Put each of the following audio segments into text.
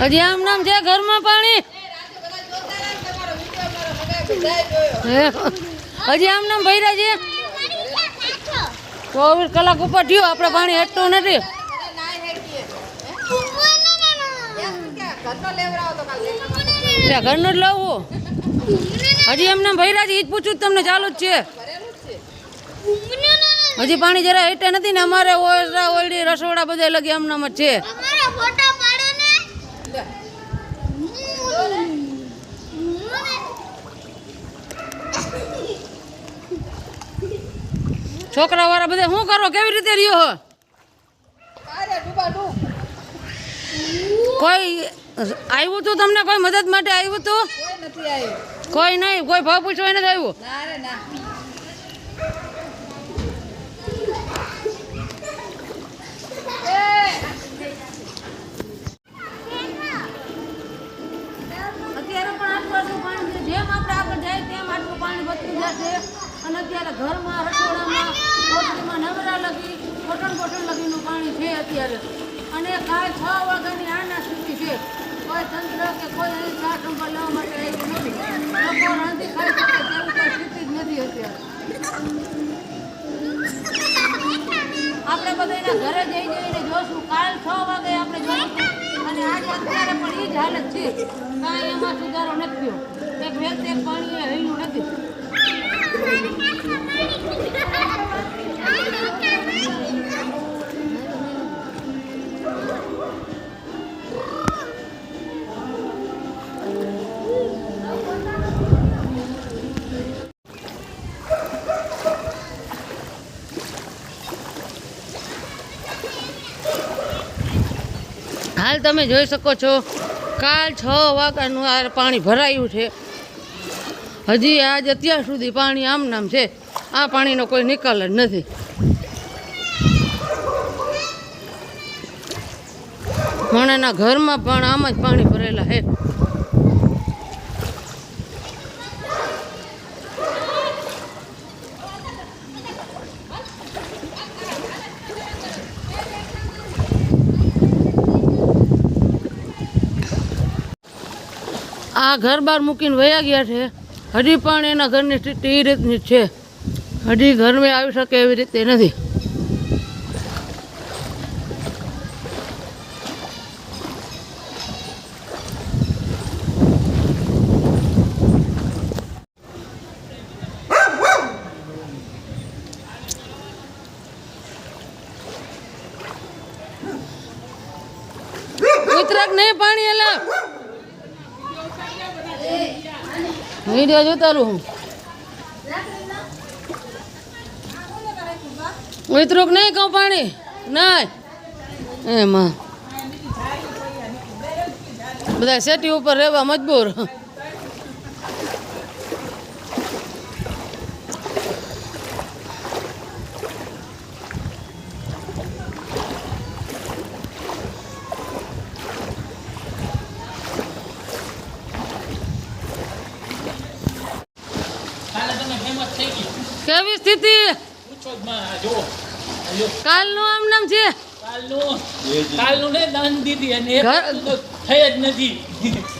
હજી આમ નામ છે ઘરમાં પાણી. હજી આમ નામ ભર્યા છે? ચોવીસ કલાક ઉપર થયું, આપણે પાણી હેઠતું નથી. ઘરનું જ લાવવું. હજી એમને ભર્યા છે એ જ પૂછું તમને, ચાલુ જ છે. હજી પાણી જરા હેઠે નથી ને અમારે ઓરડા ઓરડી રસોડા બધા લગી એમનામ જ છે અમારા ફોટા પાડો ને છોકરા વાળા બધા શું કરો? કેવી રીતે રહ્યો હો? કોઈ આવ્યું તું તમને કોઈ મદદ માટે આવ્યું તું? કોઈ નહીં કોઈ ભાવ પૂછવા નથી આવ્યું? અત્યારે પણ આટલું આટલું પાણી છે. જેમ આપણે આગળ જાય તેમ આટલું પાણી વધતું જશે અને અત્યારે ઘરમાં રસોડામાં કોટડીમાં નવરા લગી કોટણ કોટણ લગીનું પાણી છે અત્યારે. અને કાલ છ વાગ્યાની આના સ્થિતિ છે. કોઈ તંત્ર કે કોઈ અહીં ચા સંભાળ લેવા માટે આવ્યું નથી. લોકો રાંધી ખાઈ શકે તેવું કોઈ સ્થિતિ જ નથી અત્યારે. આપણે બધાના ઘરે જઈ જઈને જોશું. કાલ છ વાગે આપણે જોઈશું અને આજે અત્યારે પણ એ જ હાલત છે. કાંઈ એમાં સુધારો નથી થયો. એક વ્યક્તિ પાણીએ હૈયું નથી. હાલ તમે જોઈ શકો છો કાલ છ વાગ્યાનું આ પાણી ભરાયું છે. હજી આજ અત્યાર સુધી પાણી આમ નામ છે. આ પાણીનો કોઈ નિકાલ જ નથી. માણાના ઘરમાં પણ આમ જ પાણી ભરેલા છે. આ ઘર બહાર મૂકીને વયા ગયા છે. હજી પણ એના ઘરની સ્થિતિ એ રીતની છે. હજી ઘરમાં આવી શકે એવી રીતે નથી. વીડિયો જોતા રહું ઉતરુક નહીં કહું પાણી. નહીં. એમાં. બધા સેટી ઉપર રહેવા મજબૂર કાલે તમે ફેમસ થઈ ગઈ કેવી સ્થિતિ પૂછો જ માં જો જો કાલનું આમ નામ છે? કાલનું કાલનું ને દાન દીધી અને એક ઘર- વસ્તુ તો થઈ જ નથી.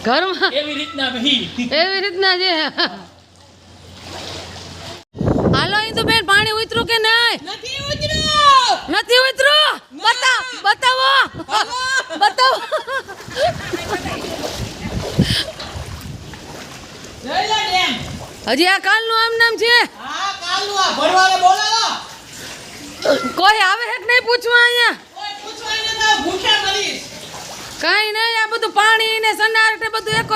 ઘરમાં? એવી રીતના એવી રીતના છે? હાલો અહીં તો બેન પાણી ઉતરું કે નહીં? નથી ઉતરું બતાવ. હજી આ કાલનું આમ નામ છે? હા કાલનું આ ભરવાને બોલાવો. કોઈ આવે હે કે નહીં પૂછવા અહીંયા? કઈ નહીં આ બધું પાણી ને સનાર ને બધું એકો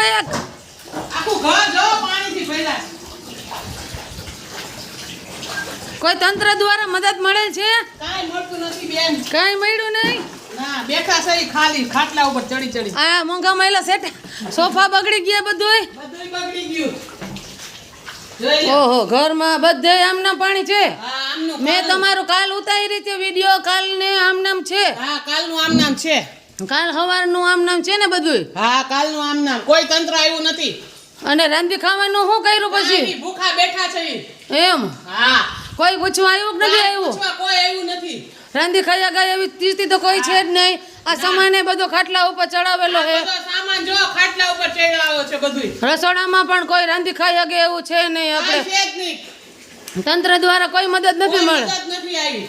કોઈ તંત્ર દ્વારા મદદ મળે છે? કાંઈ મળ્યું નહીં? બેઠા સહી ખાલી ખાટલા ઉપર ચડી ચડી. આ મોંઘા મહિલા સેટ સોફા બગડી ગયા બધું બગડી ગયું. ઓહો ઘરમાં બધે આમના પાણી છે? મેં તમારું કાલ ઉતારી છે વીડિયો કાલ ને આમ નામ છે. હા કાલનું આમ નામ છે. કાલ સવારનું આમ નામ છે ને બધું હા કાલનું આમ નામ કોઈ તંત્ર આવ્યું નથી. અને રાંધી ખાવાનું શું કર્યું પછી? ભૂખા બેઠા છે. એમ? હા. કોઈ પૂછવા આવ્યું કે નથી આવ્યું? કોઈ આવ્યું નથી. રાંધી ખાયા ગયા એવી સ્થિતિ તો કોઈ છે જ નહીં. આ સામાન બધો ખાટલા ઉપર ચડાવેલો છે. સામાન રસોડામાં જો ખાટલા ઉપર ચડાવો છે બધું રસોડામાં પણ કોઈ રાંધી ખાઈ શકે એવું છે નહીં આપણે. છે જ નહીં. તંત્ર દ્વારા કોઈ મદદ નથી મળે. નથી આવી.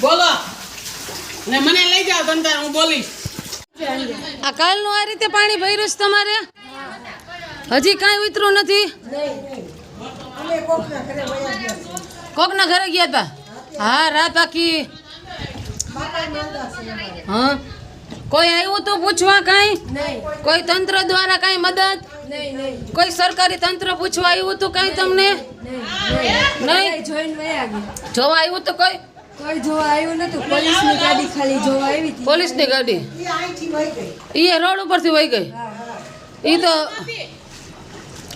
બોલો. ને મને લઈ જાઓ તંત્ર હું બોલીશ. આ કાલનું આ રીતે પાણી ભર્યું છે તમારે? હજી કાંઈ ઉતરું નથી? કોકના ઘરે ગયા હતા હા રાત આખી હા? કોઈ આવ્યું તો પૂછવા કાંઈ? કોઈ તંત્ર દ્વારા કાંઈ મદદ? કોઈ સરકારી તંત્ર પૂછવા આવ્યું તો કાંઈ તમને? નહીં જોવા આવ્યું તો કોઈ? કોઈ જોવા આવ્યું નતું. પોલીસની ગાડી ખાલી જોવા આવી હતી. પોલીસની ગાડી? એ રોડ ઉપરથી વહી ગઈ? એ તો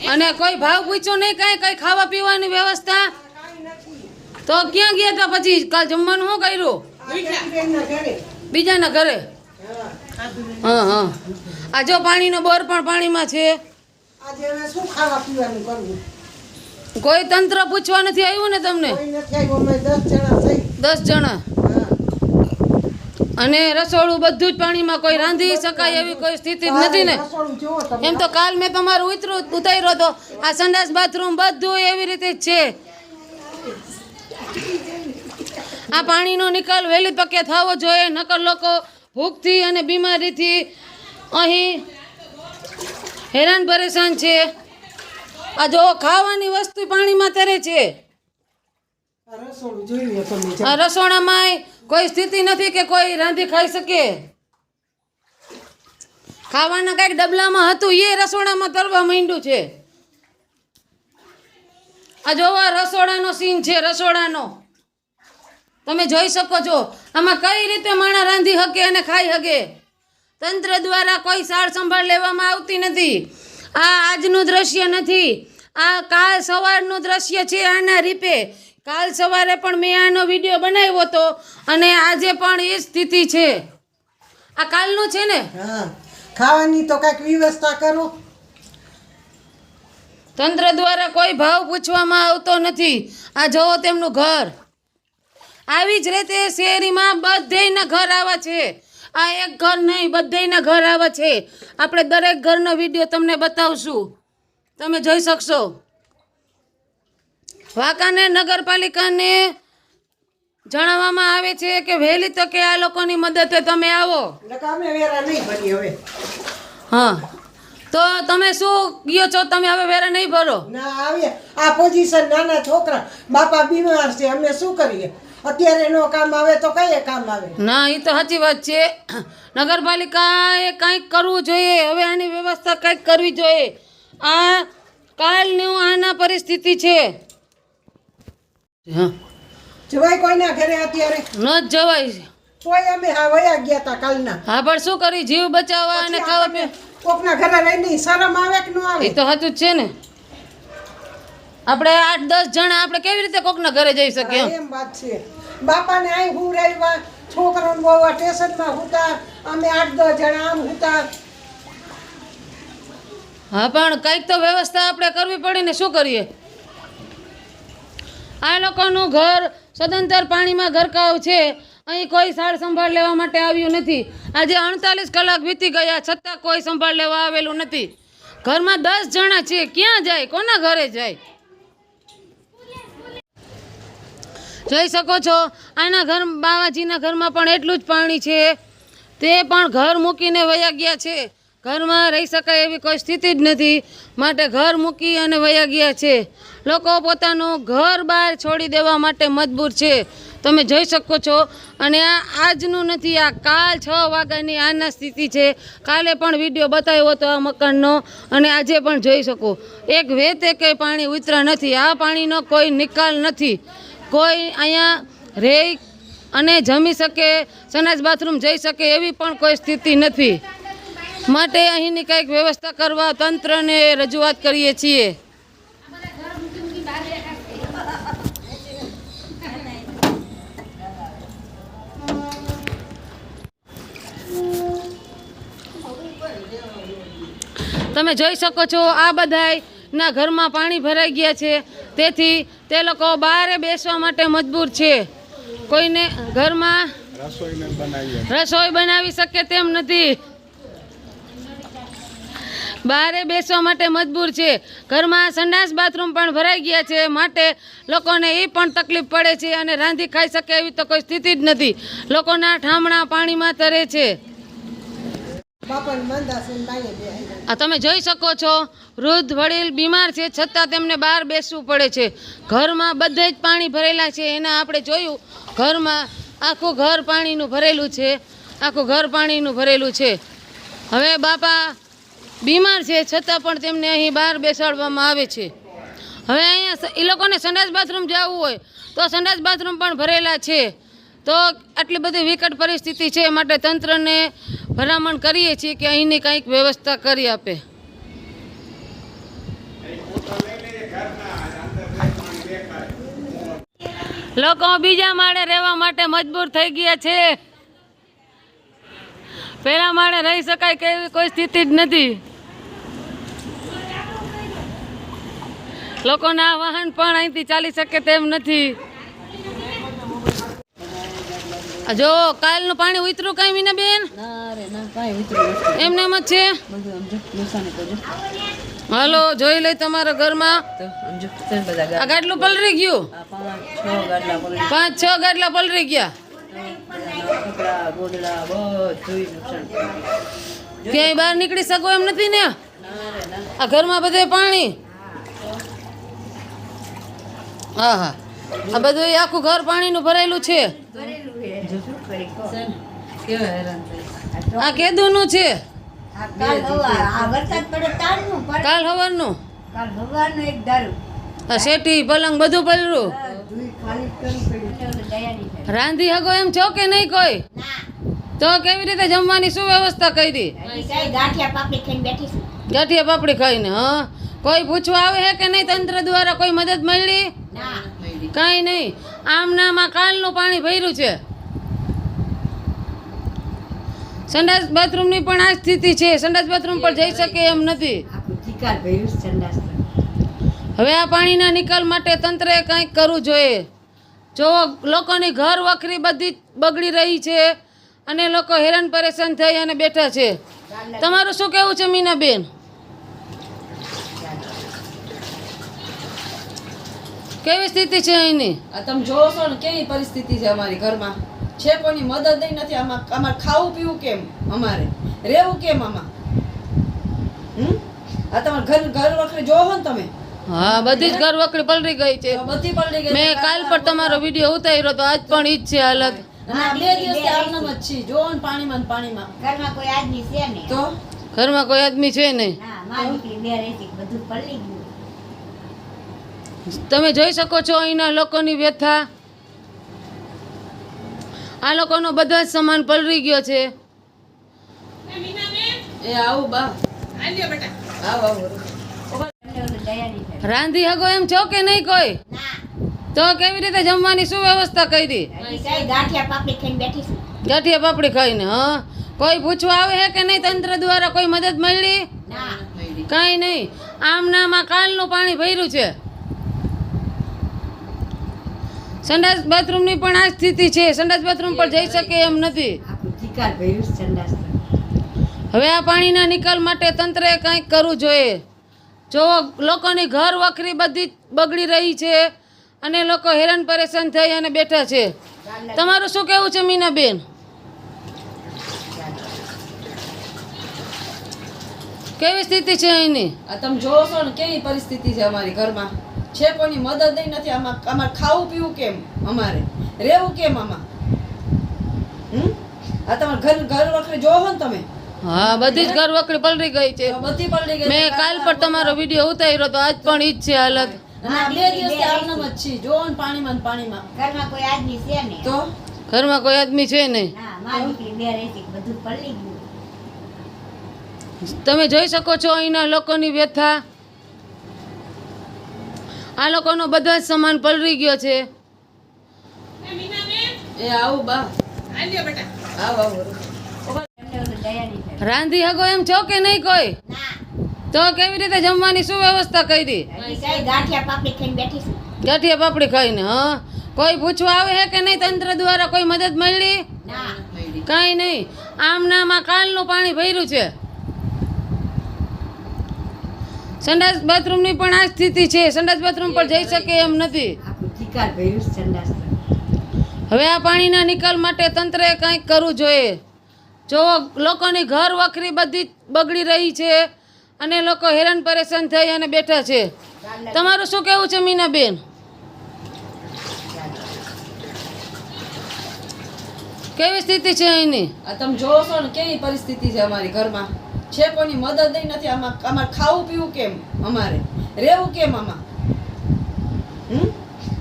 અને કોઈ ભાવ પૂછ્યો નહીં કાંઈ કઈ ખાવા પીવાની વ્યવસ્થા? તો ક્યાં ગયા હતા પછી? કાલ જમવાનું શું કર્યું? બીજાના ઘરે? હા હા. આ જો પાણીનો બોર પણ પાણીમાં છે. કોઈ તંત્ર પૂછવા નથી આવ્યું ને તમને? દસ જણા. અને રસોડું બધું જ પાણીમાં કોઈ રાંધી શકાય એવી કોઈ સ્થિતિ નથી ને. એમ તો કાલ મેં તમારું ઉતરું ઉતાર્યો તો આ સંડાસ બાથરૂમ બધું એવી રીતે જ છે. આ પાણીનો નિકાલ વહેલી પકે થવો જોઈએ નકર લોકો ભૂખથી અને બીમારીથી અહીં હેરાન પરેશાન છે. આ જો ખાવાની વસ્તુ પાણીમાં તરે છે આ રસોડું જોઈએ તમે આ રસોડામાં કોઈ સ્થિતિ નથી કે કોઈ રાંધી ખાઈ શકે. ખાવાના કાંઈક ડબલામાં હતું એ રસોડામાં તરવા માંડ્યું છે. આ જોવા રસોડાનો સીન છે રસોડાનો. તમે જોઈ શકો છો આમાં કઈ રીતે માણસ રાંધી શકે અને ખાઈ શકે તંત્ર દ્વારા કોઈ સાર સંભાળ લેવામાં આવતી નથી. આ આજનું દ્રશ્ય નથી. આ કાલ સવારનું દ્રશ્ય છે આના રીપે કાલ સવારે પણ મેં આનો વીડિયો બનાવ્યો હતો અને આજે પણ એ સ્થિતિ છે. આ કાલનું છે ને? હા. ખાવાની તો કાંઈક વ્યવસ્થા કરો. તંત્ર દ્વારા કોઈ ભાવ પૂછવામાં આવતો નથી. આ જોવો તેમનું ઘર. આવી જ રીતે શહેરીમાં બધેના ઘર આવા છે. આ એક ઘર નહીં બધેના ઘર આવા છે. આપણે દરેક ઘરનો વીડિયો તમને બતાવશું. તમે જોઈ શકશો. વાંકાને નગરપાલિકાને જણાવવામાં આવે છે કે વહેલી તકે આ લોકોની મદદે તમે આવો. હા. તો તમે શું ગયો છો? તમે હવે વેરા નહીં ભરો? ના આવીએ. આ પોઝિશન નાના છોકરા બાપા બીમાર છે અમે શું કરીએ? અત્યારે નો કામ આવે તો કઈ કામ આવે? ના એ તો સાચી વાત છે. નગરપાલિકાએ કંઈક કરવું જોઈએ. હવે આની વ્યવસ્થા કંઈક કરવી જોઈએ. આ કાલનું આના પરિસ્થિતિ છે. હા. જવાય કોઈના ઘરે અત્યારે? ન જ જવાય તોય અમે હા વયા ગયા તા કાલના. હા પણ શું કરી જીવ બચાવવા અને ખાવા પીવા. કોકના ઘરે રહીને શરમ આવે કે ન આવે? એ તો સાચું જ છે ને. આપણે આઠ દસ જણા આપણે કેવી રીતે કોકના ઘરે જઈ શકીએ બાપા એમ વાત છે. બાપાને અહીં હું રહેવા છોકરાને બહુ સ્ટેશનમાં હુતા અમે આઠ દસ જણા આમ હુતા હા પણ કંઈક તો વ્યવસ્થા આપણે કરવી પડે ને શું કરીએ? આ લોકોનું ઘર સદંતર પાણીમાં ગરકાવ છે. અહીં કોઈ સાર સંભાળ લેવા માટે આવ્યું નથી. આજે અડતાલીસ કલાક વીતી ગયા, છતાં કોઈ સંભાળ લેવા આવેલું નથી. ઘરમાં દસ જણા છે ક્યાં જાય? કોના ઘરે જાય? જોઈ શકો છો, આના ઘર, બાવાજીના ઘરમાં પણ એટલું જ પાણી છે. તે પણ ઘર મૂકીને વયા ગયા છે. ઘરમાં રહી શકાય એવી કોઈ સ્થિતિ જ નથી. માટે ઘર મૂકી અને વયા ગયા છે. લોકો પોતાનું ઘર બહાર છોડી દેવા માટે મજબૂર છે. તમે જોઈ શકો છો. અને આ આજનું નથી, આ કાલ છ વાગ્યાની આના સ્થિતિ છે. કાલે પણ વીડિયો બતાવ્યો હતો આ મકાનનો. અને આજે પણ જોઈ શકો. એક વેતે કંઈ પાણી ઉતરા નથી. આ પાણીનો કોઈ નિકાલ નથી. કોઈ અહીંયા રહી અને જમી શકે સનાજ બાથરૂમ જઈ શકે એવી પણ કોઈ સ્થિતિ નથી. માટે અહીંની કંઈક વ્યવસ્થા કરવા તંત્રને રજૂઆત કરીએ છીએ. તમે જોઈ શકો છો આ બધાય ના ઘરમાં પાણી ભરાઈ ગયા છે. તેથી તે લોકો બહારે બેસવા માટે મજબૂર છે. કોઈને ઘરમાં રસોઈ બનાવી શકે તેમ નથી. બહારે બેસવા માટે મજબૂર છે. ઘરમાં સંડાસ બાથરૂમ પણ ભરાઈ ગયા છે. માટે લોકોને એ પણ તકલીફ પડે છે અને રાંધી ખાઈ શકે એવી તો કોઈ સ્થિતિ જ નથી. લોકોના ઠામણા પાણીમાં તરે છે. આ તમે જોઈ શકો છો, વૃદ્ધ વડીલ બીમાર છે, છતાં તેમને બહાર બેસવું પડે છે. ઘરમાં બધે જ પાણી ભરેલા છે, એના આપણે જોયું. ઘરમાં આખું ઘર પાણીનું ભરેલું છે, આખું ઘર પાણીનું ભરેલું છે. હવે બાપા બીમાર છે, છતાં પણ તેમને અહીં બહાર બેસાડવામાં આવે છે. હવે અહીંયા એ લોકોને સંડાસ બાથરૂમ જવું હોય, તો સંડાસ બાથરૂમ પણ ભરેલા છે. તો આટલી બધી વિકટ પરિસ્થિતિ છે માટે તંત્રને ભલામણ કરીએ છીએ કે અહીંની કંઈક વ્યવસ્થા કરી આપે. લોકો બીજા માળે રહેવા માટે મજબૂર થઈ ગયા છે. પહેલા માળે રહી શકાય કે કોઈ સ્થિતિ જ નથી. લોકોના વાહન પણ અહીંથી ચાલી શકે તેમ નથી. જો કાલનું પાણી ઉતરું કઈ મીના બેન? એમને એમ જ છે? હાલો જોઈ લઈ તમારા ઘરમાં. આ ગાડી ગાટલું પલરી ગયું? પાંચ છ ગાડલા પલરી ગયા. ક્યાંય બહાર નીકળી શકો એમ નથી ના. આ ઘરમાં બધે પાણી? હા હા. આ બધું આખું ઘર પાણીનું ભરેલું છે. આ કેદુનું છે. કાલ હવા આ વરસાદ પડે તારનું પણ કાલ સવારનું કાલ ભગવાનનું એક દારૂ આ શેઠી પલંગ બધું પલરું. રાંધી હગો એમ છો કે નહીં કોઈ? તો કેવી રીતે જમવાની શું વ્યવસ્થા કરી? ગાંઠિયા પાપડી ખાઈને, હા. કોઈ પૂછવા આવે છે કે નહીં તંત્ર દ્વારા કોઈ મદદ મળી? કાંઈ નહીં. આમ નામાં કાલનું પાણી ભર્યું છે. સંડાસ બાથરૂમની પણ આ સ્થિતિ છે. સંડાસ બાથરૂમ પર જઈ શકે એમ નથી. હવે આ પાણીના નિકાલ માટે તંત્રએ કંઈક કરવું જોઈએ. જો લોકોની ઘર વખરી બધી બગડી રહી છે અને લોકો હેરાન પરેશાન થઈ અને બેઠા છે. તમારું શું કહેવું છે મીનાબેન? કેવી સ્થિતિ છે અહીંની? આ તમે જોવો છો ને કેવી પરિસ્થિતિ છે અમારી ઘરમાં. છે કોઈની મદદ નથી આમાં અમારે ખાવું પીવું કેમ અમારે? રહેવું કેમ આમાં? હમ? આ તમારે ઘર ઘર વખરે જોવો ને તમે. હા બધી જ ઘર વખરી પલળી ગઈ છે. બધી પલળી ગઈ મેં કાલ પર તમારો વીડિયો ઉતાર્યો તો આજ પણ ઈ જ છે હાલત અને આ બે દિવસથી આમનામ જ છીએ. જોવો ને પાણીમાં પાણીમાં. ઘરમાં કોઈ આદમી છે ને તો? ઘરમાં કોઈ આદમી છે નહીં. બે રહેતી બધું પલળી ગયું. તમે જોઈ શકો છો અહીંના લોકોની વ્યથા. આ લોકોનો બધા જ સામાન પલરી ગયો છે. એ આવું બા. આવ આવ. રાંધી હગો એમ છો કે નહીં કોઈ? તો કેવી રીતે જમવાની શું વ્યવસ્થા કરી ગાંઠિયા પાપડી ખાઈને હા? કોઈ પૂછવા આવે છે કે નહીં તંત્ર દ્વારા કોઈ મદદ મળી? કાંઈ નહીં. આમ નામાં કાલનું પાણી ભર્યું છે. સંડાસ બાથરૂમની પણ આ સ્થિતિ છે. સંડાસ બાથરૂમ પર જઈ શકે એમ નથી. હવે આ પાણીના નિકાલ માટે તંત્રએ કંઈક કરવું જોઈએ. જો લોકોની ઘર વખરી બધી જ બગડી રહી છે અને લોકો હેરાન પરેશાન થઈ અને બેઠા છે. તમારું શું કહેવું છે મીનાબેન? કેવી સ્થિતિ છે અહીંની? તમે જોવો છો ને કેવી પરિસ્થિતિ છે અમારી ઘરમાં? છે કોઈની મદદ નથી આમાં અમારે ખાવું પીવું કેમ અમારે? રહેવું કેમ આમાં? હમ? આ તમારે ઘર ઘર વખરે જોવો ને તમે. હા બધી જ ઘર વખરી પલરી ગઈ છે. બધી પલળી ગઈ મેં કાલ પર તમારો વીડિયો ઉતાર્યો તો આજ પણ ઈ જ છે હાલત. બે દિવસથી આમનામ જ છીએ. જોવો ને પાણીમાં ને પાણીમાં. ઘરમાં કોઈ આદમી છે ને? તો? ઘરમાં કોઈ આદમી છે નહીં ના માં દીકરી બે રહેતી બધું પલળી ગયું. તમે જોઈ શકો છો અહીંના લોકોની વ્યથા. આ લોકોનો બધો જ સામાન પલરી ગયો છે. એ આવું બા. આવ આવ દયાની છે રાંધી હગો એમ છો કે નહીં કોઈ? તો કેવી રીતે જમવાની શું વ્યવસ્થા કરી ગાંઠિયા પાપડી ખાઈને બેઠી છું. ગાંઠિયા પાપડી ખાઈને હા? કોઈ પૂછવા આવે છે કે નહીં તંત્ર દ્વારા કોઈ મદદ મળી? કઈ કાંઈ નહીં. આમ નામાં કાલનું પાણી ભર્યું છે. સંડાસ બાથરૂમની પણ આ સ્થિતિ છે. સંડાસ બાથરૂમ પર જઈ શકે એમ નથી. હવે આ પાણીના નિકાલ માટે તંત્રએ કંઈક કરવું જોઈએ. જો લોકોની ઘર વખરી બધી જ બગડી રહી છે અને લોકો હેરાન પરેશાન થઈ અને બેઠા છે. તમારું શું કહેવું છે મીનાબેન? કેવી સ્થિતિ છે અહીંની? તમે જોવો છો ને કેવી પરિસ્થિતિ છે અમારી ઘરમાં? છે કોઈની મદદ નથી આમાં અમારે ખાવું પીવું કેમ અમારે? રહેવું કેમ આમાં? હમ?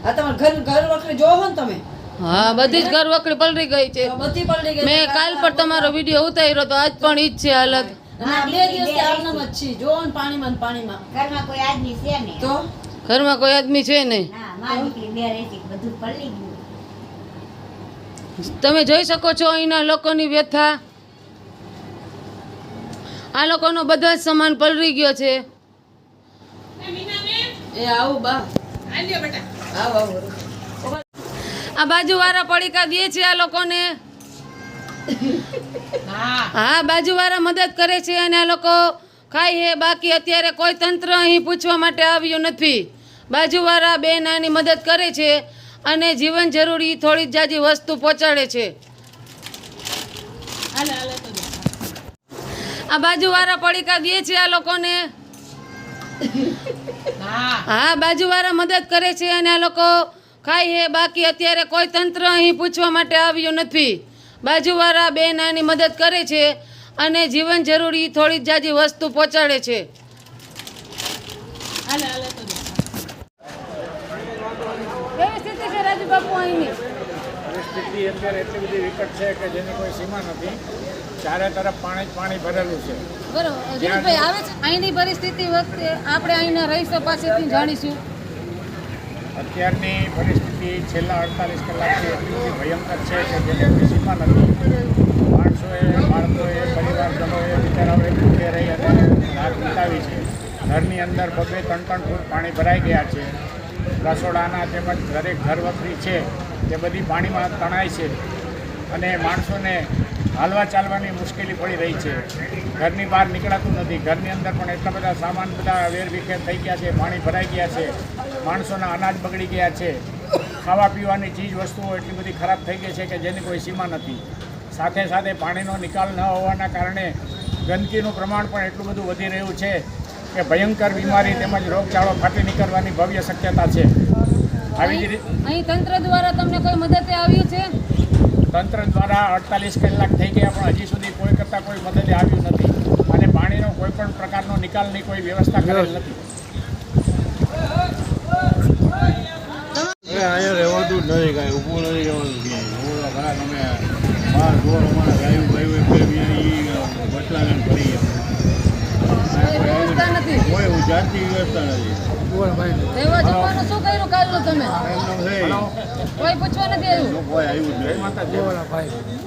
આ તમારે ઘર ઘર વખતે જોવો ને તમે? હા બધી જ ઘર વખરી પલળી ગઈ છે. તો બધી પલળી ગઈ મેં કાલ પર તમારો વીડિયો ઉતાર્યો તો આજ પણ ઈ જ છે હાલત. બે આમનામ જ જોવો ને પાણીમાં પાણીમાં. ઘરમાં કોઈ આદમી છે ને? તો? ઘરમાં કોઈ આદમી છે નહીં તમે જોઈ શકો છો અહીંના લોકોની વ્યથા. આ લોકોનો બધો જ સામાન પલરી ગયો છે. એ આવું બા. આવ આવ આ બાજુવાળા પડીકા દે છે આ લોકોને. હા બાજુવાળા મદદ કરે છે અને આ લોકો ખાય છે બાકી અત્યારે કોઈ તંત્ર અહીં પૂછવા માટે આવ્યું નથી. બાજુવાળા બે નાની મદદ કરે છે અને જીવન જરૂરી થોડી જાજી વસ્તુ પહોંચાડે છે. આ બાજુવાળા પડીકા દે છે આ લોકોને. હા બાજુવાળા મદદ કરે છે અને આ લોકો ખાય છે. બાકી અત્યારે કોઈ તંત્ર અહીં પૂછવા માટે આવ્યું નથી. બાજુવાળા બેન આની મદદ કરે છે અને જીવન જરૂરી થોડી જાજી વસ્તુ પહોંચાડે છે. સ્થિતિ રાજુબાપુ અહીંની? પરિસ્થિતિ અત્યારે એટલી બધી વિકટ છે કે જેની કોઈ સીમા નથી. ચારે તરફ પાણી પાણી ભરેલું છે. બરોબર. દિલીપભાઈ આવે છે? અહીંની પરિસ્થિતિ વખતે આપણે અહીંના રહીશો પાસેથી જાણીશું. અત્યારની પરિસ્થિતિ છેલ્લા અડતાલીસ કલાકથી એટલી ભયંકર છે કે જેની સીમા નથી. માણસોએ બાળકોએ પરિવારજનોએ બિચારાઓએ ભૂખે રહી અને રાત વિતાવી છે. ઘરની અંદર બબે ત્રણ ત્રણ ફૂટ પાણી ભરાઈ ગયા છે. રસોડાના તેમજ દરેક ઘર વખરી છે તે બધી પાણીમાં તણાય છે. અને માણસોને હાલવા ચાલવાની મુશ્કેલી પડી રહી છે. ઘરની બહાર નીકળાતું નથી. ઘરની અંદર પણ એટલા બધા સામાન, બધા વેરવિખેર થઈ ગયા છે, પાણી ભરાઈ ગયા છે, માણસોના અનાજ બગડી ગયા છે. ખાવા પીવાની ચીજ વસ્તુઓ એટલી બધી ખરાબ થઈ ગઈ છે કે જેની કોઈ સીમા નથી. સાથે સાથે પાણીનો નિકાલ ન હોવાના કારણે ગંદકીનું પ્રમાણ પણ એટલું બધું વધી રહ્યું છે કે ભયંકર બીમારી તેમજ રોગચાળો ફાટી નીકળવાની ભવ્ય શક્યતા છે. આવી જ રીતે અહીં તંત્ર દ્વારા તમને કોઈ મદદ આવ્યું છે? તંત્ર દ્વારા અડતાલીસ કલાક થઈ ગયા પણ હજી સુધી કોઈ કરતાં કોઈ મદદે આવ્યું નથી અને પાણીનો કોઈ પણ પ્રકારનો નિકાલની કોઈ વ્યવસ્થા કરેલ નથી. અહીંયા રહેવાતું નથી કાંઈ ઊભું નથી રહેવાનું ક્યાંય. ઊભું તમે બહાર જોર અમારા ગાયું ગાયું એટલે અહીંયા બટલાને કોઈ વ્યવસ્થા નથી. કોઈ હું જાતની વ્યવસ્થા નથી. શું કર્યું કાલનું તમે? એમનો છે કોઈ પૂછવા નથી આવ્યું. કોઈ આવ્યું જ નહીં.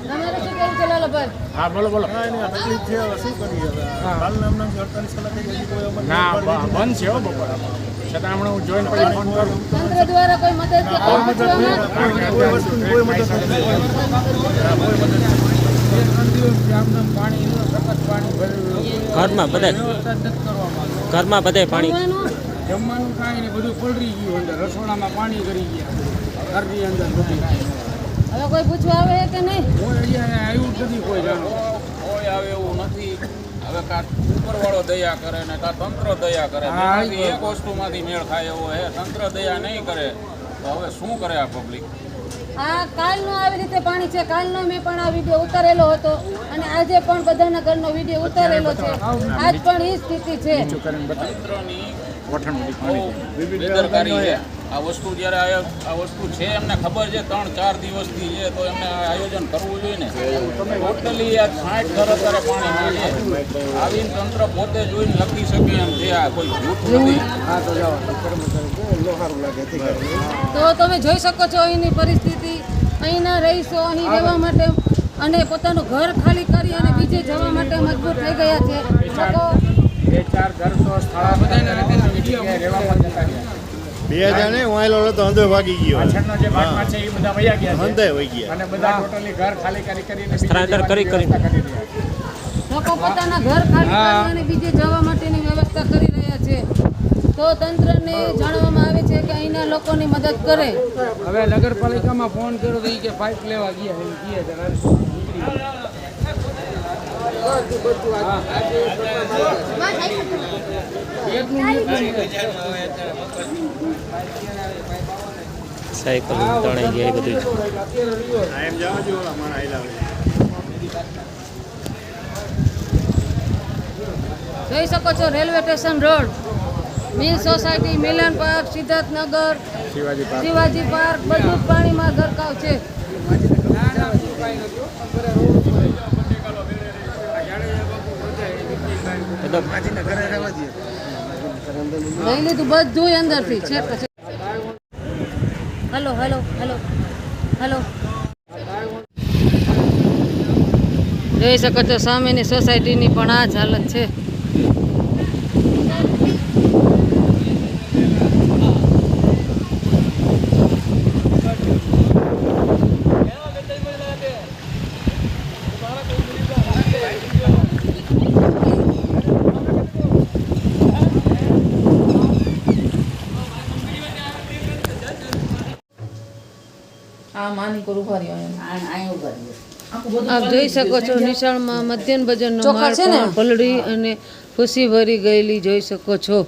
તમારે શું કેવું છે લાલાભાઈ હા બોલો બોલો. તકલીફ છે હવે શું કરીએ? હવે કલાક થઈ કોઈ ના બંધ છે હો બપોર છતાં હમણાં હું જોઈને પછી ફોન કરું. તંત્ર દ્વારા કોઈ મદદ કે કોઈ પૂછવામાં કારણ કે કોઈ વસ્તુની કોઈ મદદ નથી. ઘરમાં બધા ઘરમાં બધે પાણી. જમવાનું? કાંઈ નહીં બધું પલળી ગયું અંદર. રસોડામાં પાણી કરી ગયા. ઘરની અંદર નથી હવે કોઈ પૂછવા આવે કે નહીં? કોઈ અહીંયા આવ્યું જ નથી કોઈ જાણો. કોઈ આવે એવું નથી. હવે કા ઉપરવાળો દયા કરે ને કા તંત્ર દયા કરે? હા, એક વસ્તુમાંથી મેળ ખાય એવો હે. તંત્ર દયા નહીં કરે. તો હવે શું કરે આ પબ્લિક આ કાલનો આવી રીતે પાણી છે. કાલનો મેં પણ આ વીડિયો ઉતારેલો હતો અને આજે પણ બધાના ઘરનો વીડિયો ઉતારેલો છે. આજ પણ એ સ્થિતિ છે. આ વસ્તુ જ્યારે આ વસ્તુ છે એમને ખબર છે ત્રણ ચાર દિવસથી છે તો એમને આયોજન કરવું જોઈએ ને. ટોટલી આ સાઠ ઘર અત્યારે પાણી છે. આવીને તંત્ર પોતે જોઈને લખી શકે એમ છે આ કોઈ જૂઠ નથી. તો તમે જોઈ શકો છો અહીંની પરિસ્થિતિ. અહીંના રહીશો અહીં રહેવા માટે અને પોતાનું ઘર ખાલી કરી અને બીજે જવા માટે મજબૂર થઈ ગયા છે. લોકો બે ચાર ઘર તો સ્થળાંતર જગ્યાએ રહેવા રહ્યા. બે હજાર નહીં વાયલો હતો અંદર ભાગી ગયો. પાછળનો જે ભાગમાં છે એ બધા વયા ગયા છે. વહી ગયા. અને બધા ટોટલી ઘર ખાલી કરી કરીને સ્થળાંતર કરી કરી. વ્યવસ્થા કરી રહ્યા છે. લોકો પોતાના ઘર ખાલી બીજે જવા માટેની વ્યવસ્થા કરી રહ્યા છે. તો તંત્રને જાણવામાં આવે છે કે અહીંના લોકોની મદદ કરે. હવે નગરપાલિકામાં ફોન કર્યો તો ઈ કે પાઇપ લેવા ગયા હવે સાયકલ તણાઈ ગયા બધું. જોઈ શકો છો railway station road. Mill society Milan park Siddharthnagar Shivaji park. Shivaji બધું પાણીમાં ગરકાવ છે. લઈ લીધું બધું અંદરથી હલો હલો હલો હલો. જોઈ શકો છો, સામેની સોસાયટીની પણ આ જ હાલત છે. આપ જોઈ શકો છો નિશાળમાં મધ્યાહન ભજનનો માળ પણ પલળી અને ખુશી ભરી ગયેલી જોઈ શકો છો.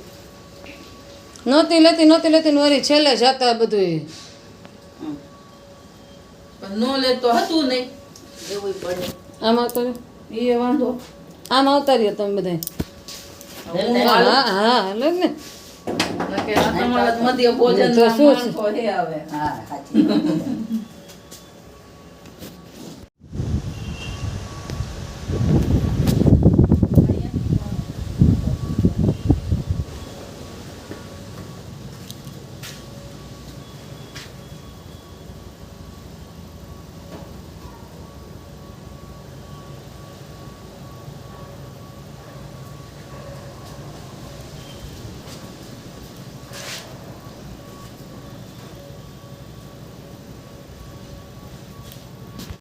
નહોતી લેતી નહોતી લેતી ને છેલ્લે જાતા બધું નો લે તો હતું નહીં એવું પડે. આમ આવતો એ વાંધો. આમ આવતા રહ્યો તમે બધા હા હા હાલો જ ને. કે આ તમારા મધ્ય ભોજન તો શું છે? માણસો હે.